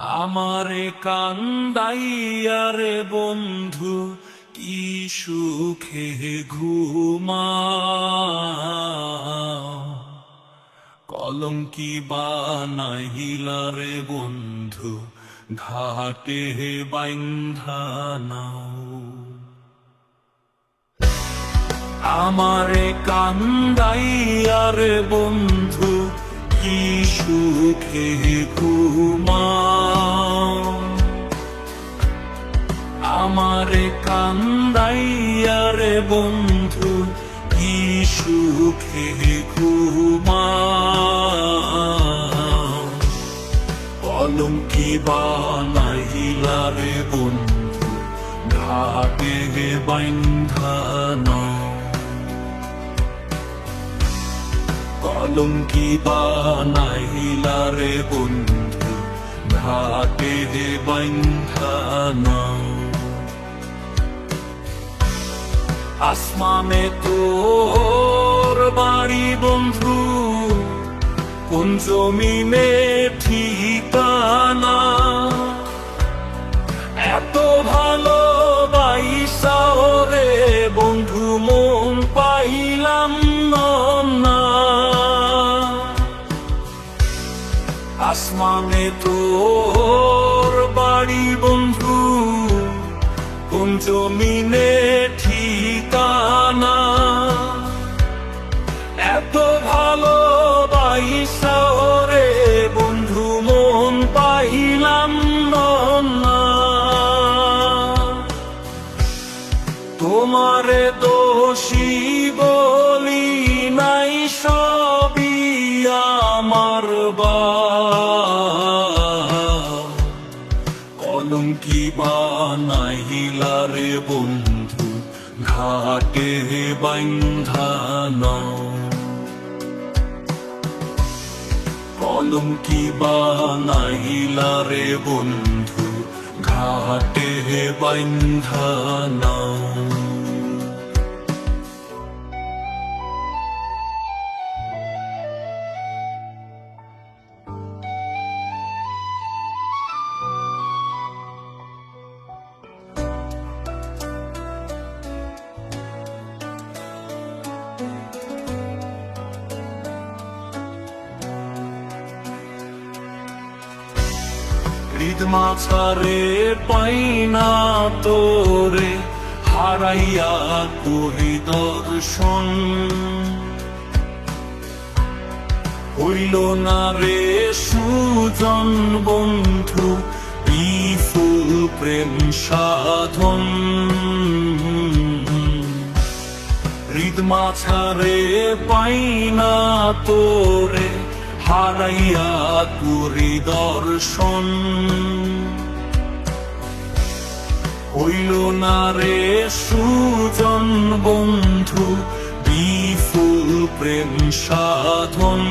আমারে কান্দাইয়ারে বন্ধু, কি সুখে ঘুমা কলঙ্কি বানাইলারে বন্ধু, ঘাটে বাইন্ধানাও আমারে কান্দাইয়ারে বন্ধু, কি সুখে ঘুমাও। আমারে কান্দাইয়ারে বন্ধু, কি সুখে ঘুমাও। কলঙ্কি বানাইলারে বন্ধু, ঘাটে গে বাইন্ধানো কলঙ্কি বানাইলারে বন্ধু, ঘাটে বাইন্ধানো আসমানে তোর বাড়ি, বন্ধু, কোন জমিনে ঠিকানা? এত ভালো বাইসা রে বন্ধু, মন পাইলাম না। আসমানে তোর বাড়ি, বন্ধু, কোন জমিনে এত ভালো বাইসা রে বন্ধু, মন পাইলাম না। তোমারে দোষী বলি নাই সবই আমার বা কলঙ্কি বানাইলারে বন্ধু, ঘাটে বাইন্ধানো কলঙ্কি রে বন্ধু? ঘাটে বাইন্ধানো হৃদ মাছারে পাইনা তোরে, হারাইয়া কহি দর্শন। হইল না রে সুজন বন্ধু বিফুল প্রেম সাধন। হৃদ মাছারে পাইনা তোরে হারাইয়া করি দর্শন। হইল না রে সুজন বন্ধু বিফুল প্রেম সাধন।